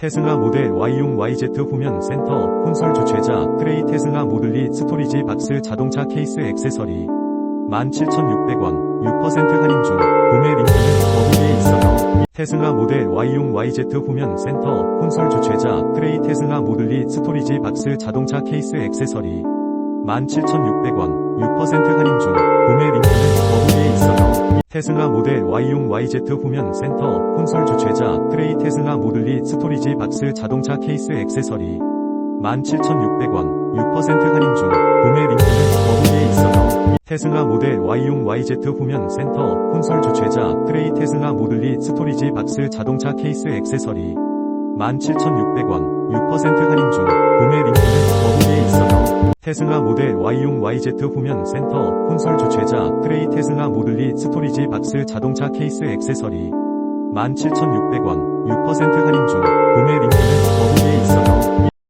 테슬라 모델 Y용 YZ 후면 센터, 콘솔 주최자, 트레이 테슬라 모듈리 스토리지 박스 자동차 케이스 액세서리 17,600원, 6% 할인 중, 구매 링크는 더보기에 있어요. 테슬라 모델 Y용 YZ 후면 센터, 콘솔 주최자, 트레이 테슬라 모듈리 스토리지 박스 자동차 케이스 액세서리 17,600원, 테슬라 모델 Y용 YZ 후면 센터, 콘솔 주최자, 트레이 테슬라 모듈리 스토리지 박스 자동차 케이스 액세서리 17,600원, 6% 할인 중, 구매 링크는 더보기에 있어요. 테슬라 모델 Y용 YZ 후면 센터, 콘솔 주최자, 트레이 테슬라 모듈리 스토리지 박스 자동차 케이스 액세서리 17,600원, 6% 할인 중, 테슬라 모델 Y용 YZ 후면 센터, 콘솔 주최자, 트레이 테슬라 모듈리 스토리지 박스 자동차 케이스 액세서리. 17,600원, 6% 할인 중,